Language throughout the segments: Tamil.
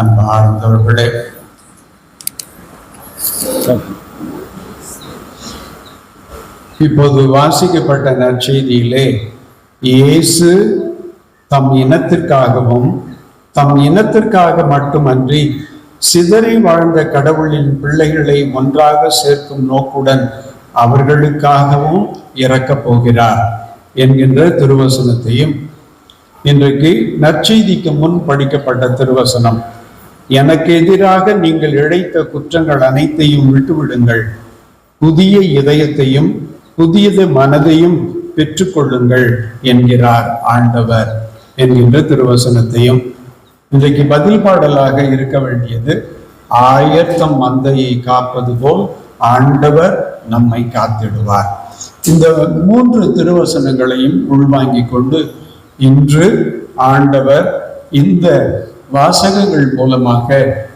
அன்பார்ந்தவர்களே. இப்போது வாசிக்கப்பட்ட நற்செய்தியிலே இயேசு தம் இனத்திற்காகவும் தம் இனத்திற்காக மட்டுமன்றி சிதறி வாழ்ந்த கடவுளின் பிள்ளைகளை ஒன்றாக சேர்க்கும் நோக்குடன் அவர்களுக்காகவும் இறக்கப் போகிறார் என்கின்ற திருவசனத்தையும் இன்றைக்கு நற்செய்திக்கு முன் படிக்கப்பட்ட திருவசனம். எனக்கு எதிராக நீங்கள் இழைத்த குற்றங்கள் அனைத்தையும் விட்டுவிடுங்கள். புதிய இதயத்தையும் புதியது மனதையும் பெற்றுக்கொள்ளுங்கள் என்கிறார் ஆண்டவர் என்கின்ற திருவசனத்தையும். இன்றைக்கு பதில் பாடலாக இருக்க வேண்டியது ஆயத்தம் மந்தையை காப்பது போல் ஆண்டவர் நம்மை காத்திடுவார். இந்த மூன்று திருவசனங்களையும் உள்வாங்கிக் கொண்டு இன்று ஆண்டவர் இந்த வாசகங்கள் மூலமாக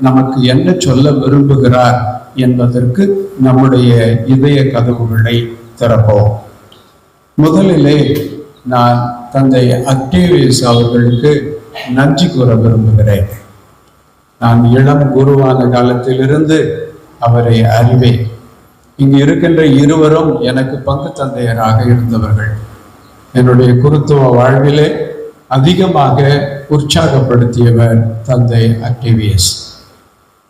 நமக்கு என்ன சொல்ல விரும்புகிறார் என்பதற்கு நம்முடைய இதய கதவுகளை திறப்போம். முதலிலே நான் தந்தை அக்டேவியஸ் அவர்களுக்கு நன்றி கூற விரும்புகிறேன். நான் இளம் குருவான காலத்திலிருந்து அவரை அறிவேன். இங்கு இருக்கின்ற இருவரும் எனக்கு பங்கு தந்தையராக இருந்தவர்கள். என்னுடைய குருத்துவ வாழ்விலே அதிகமாக உற்சாகப்படுத்தியவர் தந்தை அக்டிவியஸ்.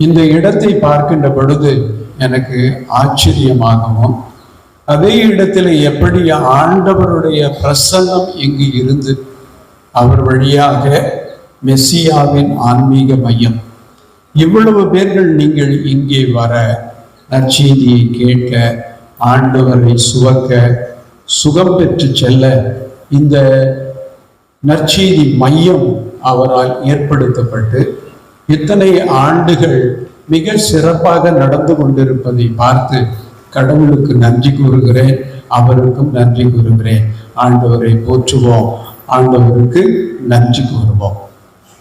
இந்த இடத்தை பார்க்கின்ற பொழுது எனக்கு ஆச்சரியமாகவும் அதே இடத்தில் எப்படி ஆண்டவருடைய பிரசன்னம் இங்கு இருந்து அவர் வழியாக மெஸ்ஸியாவின் ஆன்மீக மையம். இவ்வளவு பேர்கள் நீங்கள் இங்கே வர நற்செய்தியை கேட்க ஆண்டவரை சுவக்க சுகம் பெற்று செல்ல இந்த நற்செய்தி மையம் அவரால் ஏற்படுத்தப்பட்டு இத்தனை ஆண்டுகள் மிக சிறப்பாக நடந்து கொண்டிருப்பதை பார்த்து கடவுளுக்கு நன்றி கூறுகிறேன் அவருக்கும் நன்றி கூறுகிறேன். ஆண்டவரை போற்றுவோம் ஆண்டவருக்கு நன்றி கூறுவோம்.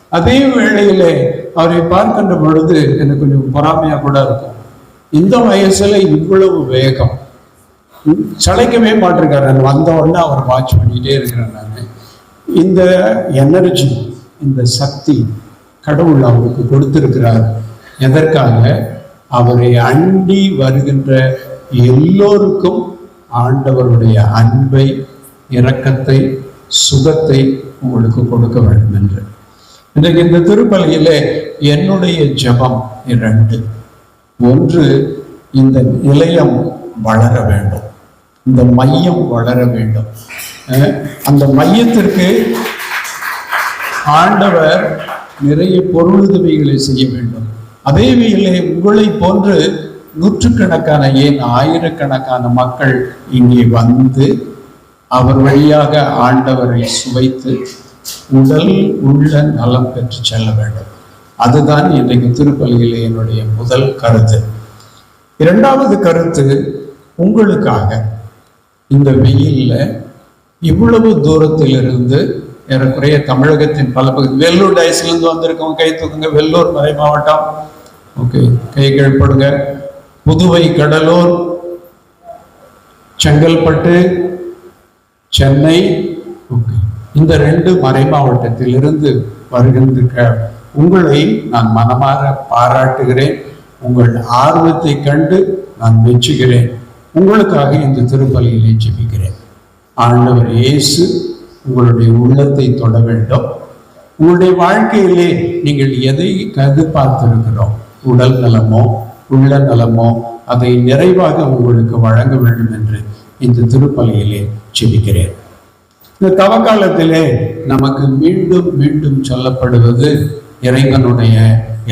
அதே வேளையிலே அவரை பார்க்கின்ற பொழுது எனக்கு கொஞ்சம் பொறாமையா கூட இருக்கும். இந்த வயசுல இவ்வளவு வேகம். சளைக்கவே மாட்டிருக்காரு. நான் வந்த உடனே அவர் வாட்ச் பண்ணிட்டே இருக்கிறேன் நான். இந்த எனர்ஜி இந்த சக்தி கடவுள் அவருக்கு கொடுத்திருக்கிறார். எதற்காக? அவரை அண்டி வருகின்ற எல்லோருக்கும் ஆண்டவருடைய அன்பை இரக்கத்தை சுகத்தை உங்களுக்கு கொடுக்க வேண்டும் என்று. இன்றைக்கு இந்த திருப்பலியிலே என்னுடைய ஜெபம் இரண்டு. ஒன்று இந்த நிலையம் வளர வேண்டும். இந்த மையம் வளர வேண்டும். அந்த மையத்திற்கு ஆண்டவர் நிறைய பொருளுதவிகளை செய்ய வேண்டும். அதே வேளை உங்களை போன்று நூற்றுக்கணக்கான ஏன் ஆயிரக்கணக்கான மக்கள் இங்கே வந்து அவர் வழியாக ஆண்டவரை சுவைத்து உடல் உள்ள நலம் பெற்று செல்ல வேண்டும். அதுதான் இன்றைக்கு திருப்பலியில் என்னுடைய முதல் கருத்து. இரண்டாவது கருத்து உங்களுக்காக. இந்த வெயிலில் இவ்வளவு தூரத்திலிருந்து ஏறக்குறைய தமிழகத்தின் பல பகுதி வெள்ளூர் டைஸ்லேருந்து வந்திருக்கவங்க கை தூக்குங்க. வெள்ளூர் மறை மாவட்டம். ஓகே கை கீழ்ப்படுங்க. புதுவை கடலூர் செங்கல்பட்டு சென்னை. ஓகே இந்த ரெண்டு மறை மாவட்டத்திலிருந்து வருகின்ற உங்களை நான் மனமாற பாராட்டுகிறேன். உங்கள் ஆர்வத்தை கண்டு நான் மெச்சுகிறேன். உங்களுக்காக இந்த திருப்பலியிலே ஜெபிக்கிறேன். ஆண்டவர் இயேசு உங்களுடைய உள்ளத்தை தொட வேண்டும். உங்களுடைய வாழ்க்கையிலே நீங்கள் எதை எதிர்பார்த்திருக்கிறோம்? உடல் நலமோ உள்ள நலமோ அதை நிறைவாக உங்களுக்கு வழங்க வேண்டும் என்று இந்த திருப்பலியிலே செபிக்கிறேன் இந்த தவக்காலத்திலே நமக்கு மீண்டும் மீண்டும் சொல்லப்படுவது இறைவனுடைய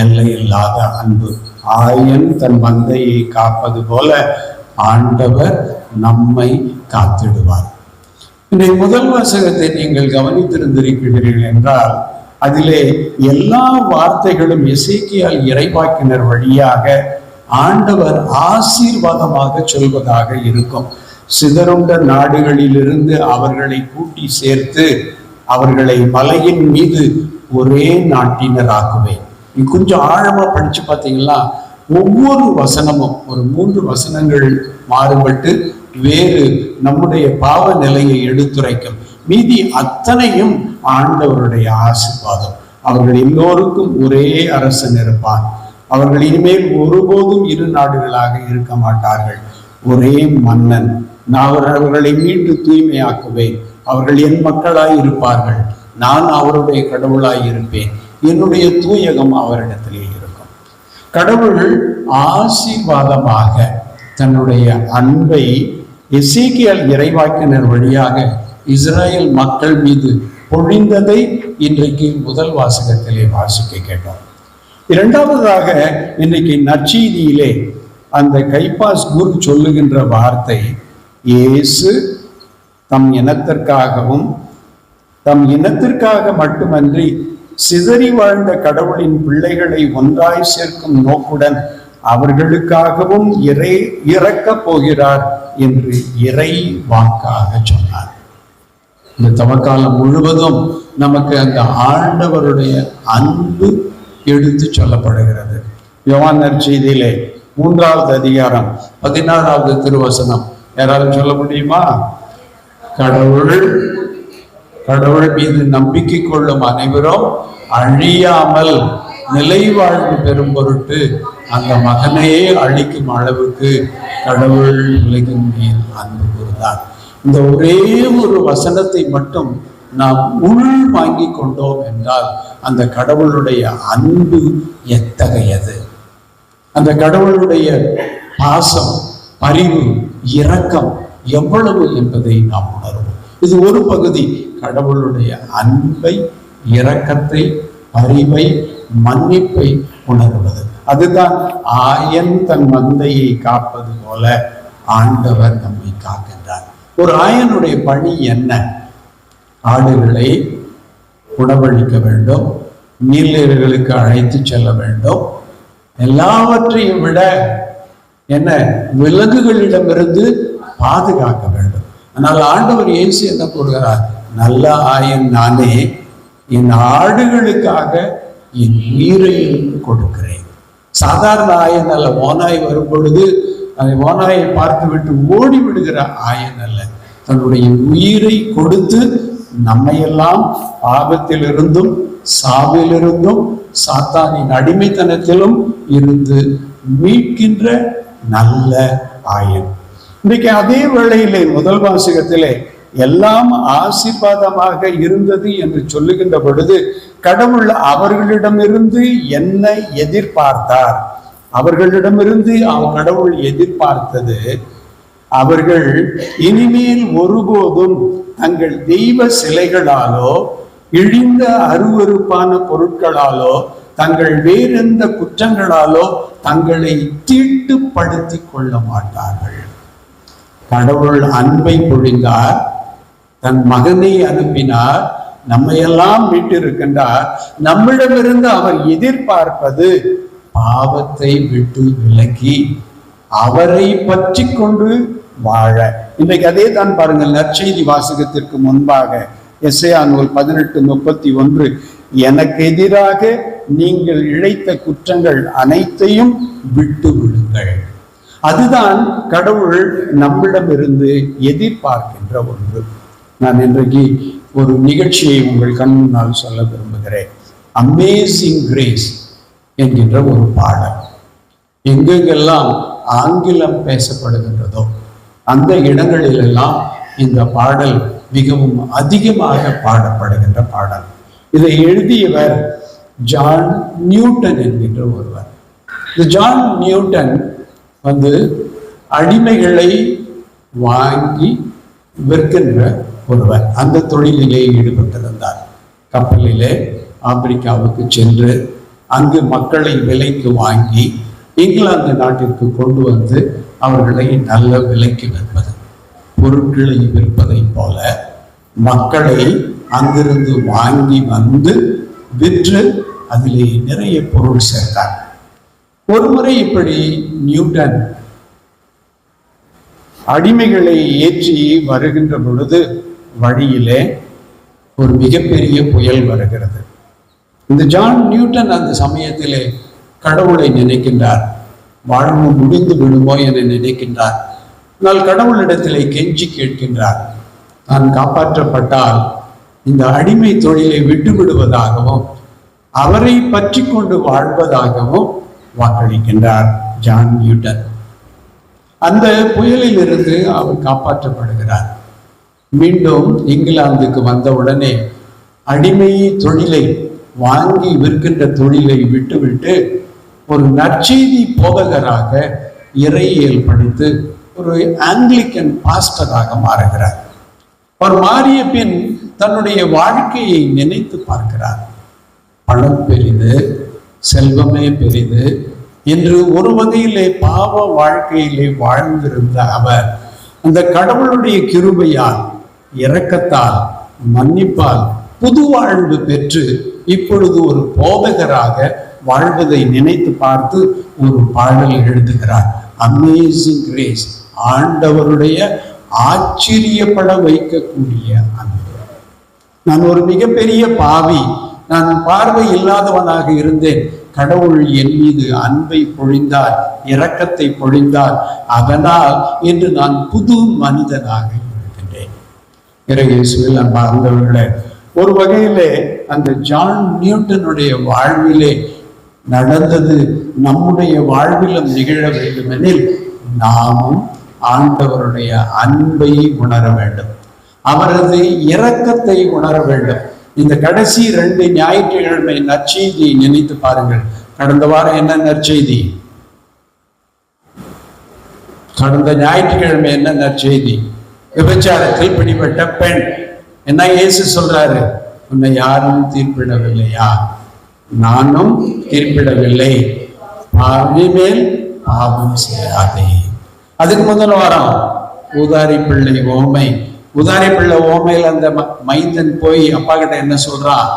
எல்லையில்லாத அன்பு. ஆயன் தன் மந்தையை காப்பது போல ஆண்டவர் நம்மை காத்திடுவார். இன்றைய முதல் வாசகத்தை நீங்கள் கவனித்திருந்திருக்கிறீர்கள் என்றால் அதிலே எல்லா வார்த்தைகளும் இசைக்கியால் இறைவாக்கினர் வழியாக ஆண்டவர் ஆசீர்வாதமாக சொல்வதாக இருக்கும். சிதறுண்ட நாடுகளிலிருந்து அவர்களை கூட்டி சேர்த்து அவர்களை மலையின் மீது ஒரே நாட்டினராக்குவேன். கொஞ்சம் ஆழமா படிச்சு பார்த்தீங்களா ஒவ்வொரு வசனமும் ஒரு மூன்று வசனங்கள் மாறுபட்டு வேறு நம்முடைய பாவ நிலையை எடுத்துரைக்கும். மீதி அத்தனையும் ஆண்டவருடைய ஆசிர்வாதம். அவர்கள் எல்லோருக்கும் ஒரே அரசன் இருப்பான் அவர்கள் இனிமேல் ஒருபோதும் இரு நாடுகளாக இருக்க மாட்டார்கள். ஒரே மன்னன். நான் அவர்களை மீண்டு தூய்மையாக்குவேன். அவர்கள் என் மக்களாய் இருப்பார்கள். நான் அவருடைய கடவுளாய் இருப்பேன். என்னுடைய தூயகம் அவரிடத்திலே இருக்கும். கடவுள் ஆசீர்வாதமாக தன்னுடைய அன்பை எசேக்கியல் இறைவாக்கினர் வழியாக இஸ்ரேல் மக்கள் மீது பொழிந்ததை இன்றைக்கு முதல் வாசகத்திலே வாசிக்க கேட்டோம். இரண்டாவதாக இன்றைக்கு நற்செய்தியிலே அந்த கைப்பாஸ் குரு சொல்லுகின்ற வார்த்தை இயேசு தம் இனத்திற்காகவும் தம் இனத்திற்காக மட்டுமன்றி சிதறி வாழ்ந்த கடவுளின் பிள்ளைகளை ஒன்றாய் சேர்க்கும் நோக்குடன் அவர்களுக்காகவும் இறை இறக்கப் போகிறார் என்று இறை வாக்காக சொன்னார். இந்த தவக்காலம் முழுவதும் நமக்கு அந்த ஆண்டவருடைய அன்பு எடுத்து சொல்லப்படுகிறது. யோவான் நற்செய்தியிலே மூன்றாவது அதிகாரம் பதினாறாவது திருவசனம். யாராலும் சொல்ல முடியுமா? கடவுள் கடவுள் மீது நம்பிக்கை கொள்ளும் அனைவரும் அழியாமல் நிலைவாழ்வு பெறும் பொருட்டு அந்த மகனையே அழிக்கும் அளவுக்கு கடவுள் உலகின் மேல் அன்பு கூர்ந்தார். இந்த ஒரே ஒரு வசனத்தை மட்டும் நாம் உள் வாங்கி கொண்டோம் என்றால் அந்த கடவுளுடைய அன்பு எத்தகையது? அந்த கடவுளுடைய பாசம் பரிவு இரக்கம் எவ்வளவு என்பதை நாம் உணர்வோம். இது ஒரு பகுதி. கடவுளுடைய அன்பை இரக்கத்தை பரிவை மன்னிப்பை உணர்வது. அதுதான் ஆயன் தன் மந்தையை காப்பது போல ஆண்டவர் நம்மை காக்கின்றார். ஒரு ஆயனுடைய பணி என்ன? ஆடுகளை உணவளிக்க வேண்டும் நீர்நீர்களுக்கு அழைத்து செல்ல வேண்டும். எல்லாவற்றையும் விட என்ன? விலங்குகளிடமிருந்து பாதுகாக்க வேண்டும். ஆனால் ஆண்டவர் இயேசு என்ன கூறுகிறார்? நல்ல ஆயன் நானே என் ஆடுகளுக்காக என் உயிரையும் கொடுக்கிறேன். சாதாரண ஆயன் அல்ல ஓனாய் வரும் பொழுது அந்த ஓனாயை பார்த்து விட்டு ஓடி விடுகிற ஆயன் அல்ல. தன்னுடைய உயிரை கொடுத்து நம்மையெல்லாம் பாபத்திலிருந்தும் சாவிலிருந்தும் சாத்தானின் அடிமைத்தனத்திலும் இருந்து மீட்கின்ற நல்ல ஆயன். இன்றைக்கு அதே வேளையிலே முதல் வாசகத்திலே எல்லாம் ஆசீர்வாதமாக இருந்தது என்று சொல்லுகின்ற பொழுது கடவுள் அவர்களிடமிருந்து என்ன எதிர்பார்த்தார்? அவர்களிடமிருந்து அவன் கடவுள் எதிர்பார்த்தது அவர்கள் இனிமேல் ஒருபோதும் தங்கள் தெய்வ சிலைகளாலோ இழிந்த அருவருப்பான பொருட்களாலோ தங்கள் வேறெந்த குற்றங்களாலோ தங்களை தீட்டுப்படுத்திக் கொள்ள மாட்டார்கள். கடவுள் அன்பை பொழிந்தார் தன் மகனை அனுப்பினார். நம்மையெல்லாம் மீட்டிருக்கின்றார் நம்மிடமிருந்து அவர் எதிர்பார்ப்பது பாவத்தை விட்டு விலகி அவரை பற்றி கொண்டு வாழ. இன்றைக்கு அதே தான் பாருங்கள் நற்செய்தி வாசகத்திற்கு முன்பாக எஸ்ஐயா நூல் பதினெட்டு முப்பத்தி ஒன்று. எனக்கு எதிராக நீங்கள் இழைத்த குற்றங்கள் அனைத்தையும் விட்டு விடுங்கள். அதுதான் கடவுள் நம்மிடமிருந்து எதிர்பார்க்கின்ற ஒன்று. நான் இன்றைக்கு ஒரு நிகழ்ச்சியை உங்கள் கண் முன்னால் சொல்ல விரும்புகிறேன். அமேசிங் கிரேஸ் என்கின்ற ஒரு பாடல். எங்கெங்கெல்லாம் ஆங்கிலம் பேசப்படுகின்றதோ அந்த இடங்களிலெல்லாம் இந்த பாடல் மிகவும் அதிகமாக பாடப்படுகின்ற பாடல். இதை எழுதியவர் ஜான் நியூட்டன் என்கின்ற ஒருவர். இந்த ஜான் நியூட்டன் வந்து அடிமைகளை வாங்கி விற்கின்ற ஒருவர் அந்த தொழிலிலே ஈடுபட்டிருந்தார். கப்பலிலே ஆப்பிரிக்காவுக்கு சென்று அங்கு மக்களை விலைக்கு வாங்கி இங்கிலாந்து நாட்டிற்கு கொண்டு வந்து அவர்களை நல்ல விலைக்கு விற்பது பொருட்களை விற்பதைப் போல மக்களை அங்கிருந்து வாங்கி வந்து விற்று அதிலே நிறைய பொருள் சேர்த்தார். ஒரு முறை இப்படி நியூட்டன் அடிமைகளை ஏற்றி வருகின்ற பொழுது வழியிலே ஒரு மிகப்பெரிய புயல் வருகிறது. இந்த ஜான் நியூட்டன் அந்த சமயத்திலே கடவுளை நினைக்கின்றார். வாழ்வு முடிந்து விடுமோ என நினைக்கின்றார். ஆனால் கடவுளிடத்திலே கெஞ்சி கேட்கின்றார். தான் காப்பாற்றப்பட்டால் இந்த அடிமை தொழிலை விட்டு விடுவதாகவும் அவரை பற்றி கொண்டு வாழ்வதாகவும் வாக்களிக்கின்றார் ஜான் நியூட்டன். அந்த புயலில் இருந்து அவர் காப்பாற்றப்படுகிறார். மீண்டும் இங்கிலாந்துக்கு வந்த உடனே அடிமை தொழிலை வாங்கி விற்கின்ற தொழிலை விட்டுவிட்டு ஒரு நற்செய்தி போதகராக இறையியல் படித்து ஒரு ஆங்கிலிக்கன் பாஸ்டராக மாறுகிறார். அவர் மாறிய பின் தன்னுடைய வாழ்க்கையை நினைத்து பார்க்கிறார். பணம் பெரிது செல்வமே பெரிது. என்று ஒரு வகையிலே பாவ வாழ்க்கையிலே வாழ்ந்திருந்த அவர் அந்த கடவுளுடைய கிருபையால் இரக்கத்தால் மன்னிப்பால் புது வாழ்வு பெற்று இப்பொழுது ஒரு போதகராக வாழ்வதை நினைத்து பார்த்து ஒரு பாடல் எழுதுகிறார். அமேசிங் கிரேஸ் ஆண்டவருடைய ஆச்சரியப்பட வைக்கக்கூடிய அன்பு நான் ஒரு மிகப்பெரிய பாவி. நான் பார்வை இல்லாதவனாக இருந்தேன். கடவுள் என் மீது அன்பை பொழிந்தார் இரக்கத்தை பொழிந்தார். அதனால் என்று நான் புது மனிதனாக இறையேசுவில் அன்பார்ந்தவர்களே ஒரு வகையிலே அந்த ஜான் நியூட்டனுடைய வாழ்விலே நடந்தது நம்முடைய வாழ்விலும் நிகழ வேண்டுமெனில் நாமும் ஆண்டவருடைய அன்பை உணர வேண்டும். அவரது இரக்கத்தை உணர வேண்டும். இந்த கடைசி ரெண்டு ஞாயிற்றுக்கிழமை நற்செய்தியை நினைத்து பாருங்கள். கடந்த வாரம் என்ன நற்செய்தி? கடந்த ஞாயிற்றுக்கிழமை என்ன நற்செய்தி? விபச்சாரத்தில் பிடிபட்ட பெண். என்ன இயேசு சொல்றாரு? உன்னை யாரும் தீர்ப்பிடவில்லையா? நானும் தீர்ப்பிடவில்லை. பாவிமேல் பாவம் செய்யாதே. அதுக்கு முதல் வாரம் ஊதாரி பிள்ளை ஓமை. உதாரி பிள்ளை ஓமையில் அந்த ம- மைந்தன் போய் அப்பா கிட்ட என்ன சொல்றான்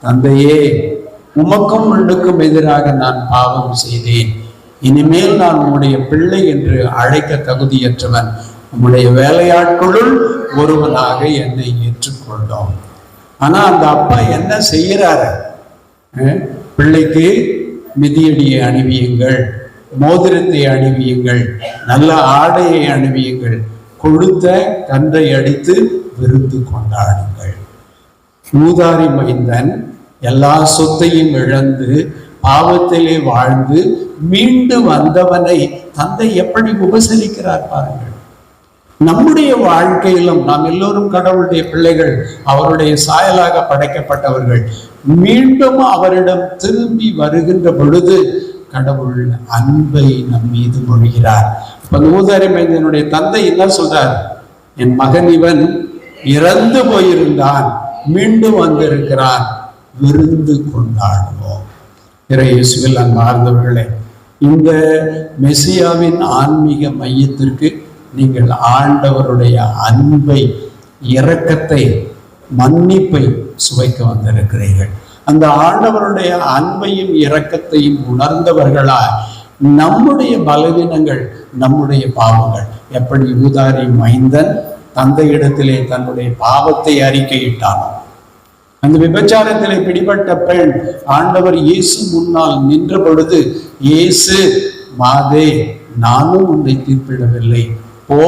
தந்தையே உமக்கும் மண்ணுக்கும் எதிராக நான் பாவம் செய்தேன். இனிமேல் நான் உன்னுடைய பிள்ளை என்று அழைக்க தகுதியற்றவன். உம்முடைய வேலையாட்களுள் ஒருவனாக என்னை ஏற்றுக்கொண்டோம் ஆனா அந்த அப்பா என்ன செய்யறாரு அஹ், பிள்ளைக்கு மிதியடியை அணிவியுங்கள் மோதிரத்தை அணிவியுங்கள் நல்ல ஆடையை அணிவியுங்கள் கொழுத்த கன்றை அடித்து விருந்து கொண்டாடுங்கள். ஊதாரி மைந்தன் எல்லா சொத்தையும் இழந்து பாவத்திலே வாழ்ந்து மீண்டு வந்தவனை தந்தை எப்படி உபசரிக்கிறார் பாருங்கள். நம்முடைய வாழ்க்கையிலும் நாம் எல்லோரும் கடவுளுடைய பிள்ளைகள் அவருடைய சாயலாக படைக்கப்பட்டவர்கள் மீண்டும் அவரிடம் திரும்பி வருகின்ற பொழுது கடவுள் அன்பை நம் மீது மொழிகிறார். இப்ப நூதாரி மைந்தனுடைய தந்தை என்ன சொல்றார்? என் மகன் இவன் இறந்து போயிருந்தான் மீண்டும் வந்திருக்கிறான் விருந்து கொண்டாடுவோம். இறையேசுவில் அன்பார்ந்தவர்களே இந்த மெசியாவின் ஆன்மீக மையத்திற்கு நீங்கள் ஆண்டவருடைய அன்பை இரக்கத்தை மன்னிப்பை சுவைக்க வந்திருக்கிறீர்கள். அந்த ஆண்டவருடைய அன்பையும் இரக்கத்தையும் உணர்ந்தவர்களால் நம்முடைய பலவீனங்கள் நம்முடைய பாவங்கள். எப்படி யூதாரி மைந்தன் தந்தையிடத்திலே தன்னுடைய பாவத்தை அறிக்கையிட்டானோ. அந்த விபச்சாரத்திலே பிடிபட்ட பெண் ஆண்டவர் இயேசு முன்னால் நின்ற பொழுது இயேசு மாதே நானும் உன்னை தீர்ப்பிடவில்லை. போ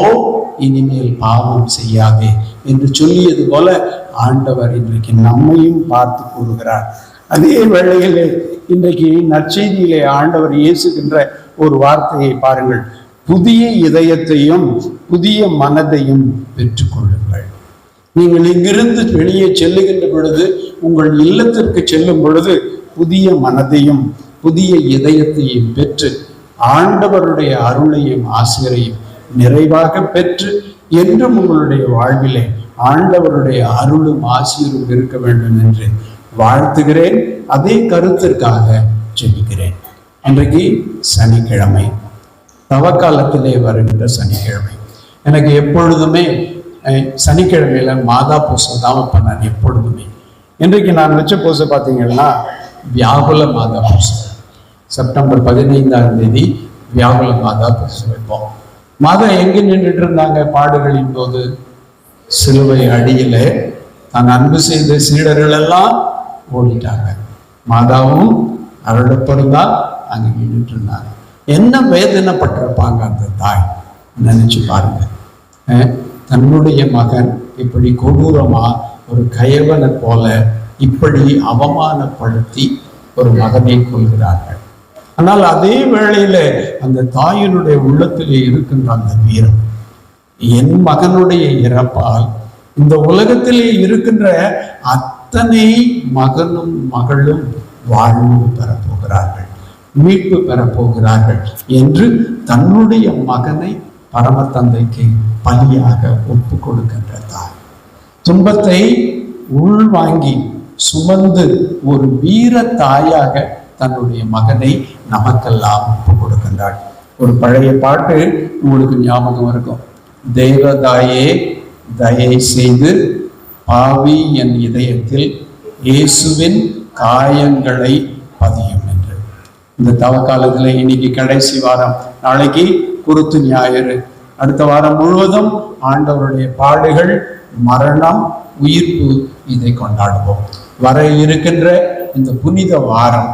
இனிமேல் பாவம் செய்யாதே என்று சொல்லியது போல ஆண்டவர் இன்றைக்கு நம்மையும் பார்த்து கூறுகிறார். அதே வேளையிலே இன்றைக்கு நற்செய்தியிலே ஆண்டவர் இயேசுகின்ற ஒரு வார்த்தையை பாருங்கள். புதிய இதயத்தையும் புதிய மனதையும் பெற்றுக்கொள்ளுங்கள். நீங்கள் இங்கிருந்து வெளியே செல்லுகின்ற பொழுது உங்கள் இல்லத்திற்கு செல்லும் பொழுது புதிய மனதையும் புதிய இதயத்தையும் பெற்று ஆண்டவருடைய அருளையும் ஆசிரியரையும் நிறைவாக பெற்று என்றும் உங்களுடைய வாழ்விலே ஆண்டவருடைய அருளும் ஆசிரியரும் இருக்க வேண்டும் என்று வாழ்த்துகிறேன். அதே கருத்திற்காக ஜெபிக்கிறேன். இன்றைக்கு சனிக்கிழமை தவக்காலத்திலே வருகின்ற சனிக்கிழமை. எனக்கு எப்பொழுதுமே சனிக்கிழமையில மாதா பூசை தான் பண்ணேன் எப்பொழுதுமே. இன்றைக்கு நான் வச்ச பூசை பார்த்தீங்கன்னா வியாகுல மாதா பூசை. செப்டம்பர் பதினைந்தாம் தேதி வியாகுல மாதா பூசை வைப்போம். மாதா எங்கே நின்றுட்டு இருந்தாங்க பாடுகளின் போது? சிலுவை அடியில. தான் அன்பு செய்த சீடர்கள் எல்லாம் ஓடிட்டாங்க. மாதாவும் அவரோடப்பரும் தான் நின்றுட்டு இருந்தாங்க. என்ன வேதனைப்பட்டிருப்பாங்க அந்த தாய்? நினைச்சு பாருங்க. தன்னுடைய மகன் இப்படி கொடூரமா ஒரு கயவனை போல இப்படி அவமானப்படுத்தி ஒரு மகனை கொள்கிறார்கள் ஆனால் அதே வேளையில அந்த தாயினுடைய உள்ளத்திலே இருக்கின்ற அந்த வீரம் என் மகனுடைய இறப்பால் இந்த உலகத்திலே இருக்கின்ற அத்தனை மகனும் மகளும் வாழ்வு பெறப்போகிறார்கள் மீட்பு பெறப்போகிறார்கள் என்று தன்னுடைய மகனை பரமத்தந்தைக்கு பலியாக ஒப்பு கொடுக்கின்ற தாய். துன்பத்தை உள்வாங்கி சுமந்து ஒரு வீர தாயாக தன்னுடைய மகனை நமக்கெல்லாம் ஒப்பு கொடுக்கின்றாள். ஒரு பழைய பாட்டு உங்களுக்கு ஞாபகம் இருக்கும். தேவதாயே தயை செய்து பாவி என் இதயத்தில் இயேசுவின் காயங்களை பதியும் என்று. இந்த தவக்காலத்தில் இன்னைக்கு கடைசி வாரம். நாளைக்கு குருத்து ஞாயிறு. அடுத்த வாரம் முழுவதும் ஆண்டவருடைய பாடுகள் மரணம் உயிர்ப்பு இதை கொண்டாடுவோம். வர இருக்கின்ற இந்த புனித வாரம்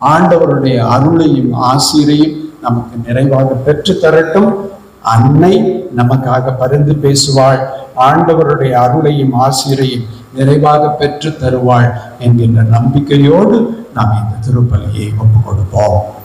ஆண்டவருடைய அருளையும் ஆசிரியையும் நமக்கு நிறைவாக பெற்று தரட்டும் அன்னை நமக்காக பரிந்து பேசுவாள். ஆண்டவருடைய அருளையும் ஆசிரியையும் நிறைவாக பெற்று தருவாள் என்கின்ற நம்பிக்கையோடு நாம் இந்த திருப்பலியை ஒப்புக் கொடுப்போம்